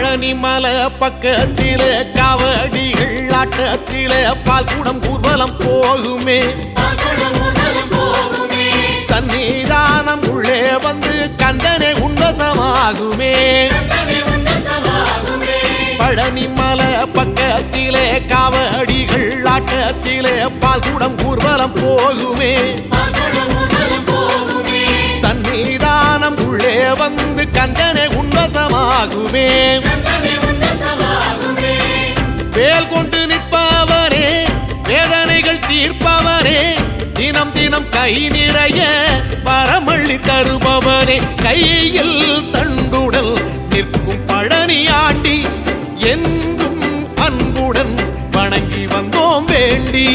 பழனி மலை பக்கத்தில காவடிகள் ஆட்டத்தில பால் குடம் ஊர்வலம் போகுமே. சன்னிதானம் உள்ளே வந்து கந்தனை உன்வசமாகுமே பழனி மலை பக்கத்திலே காவடிகள் ஆட்டத்திலே பால் குடம் ஊர்வலம் போகுமே. சன்னிதானம் உள்ளே வந்து கந்தனை உன்வசமாகுமே வேல் கொண்டு நிற்பவனே வேதனைகள் தீர்ப்பவனே தினம் தினம் கை நிறைய பரமள்ளி தருபவனே. கையில் தண்டுடல் நிற்கும் பழனி ஆண்டி என்றும் அன்புடன் வணங்கி வந்தோம் வேண்டி.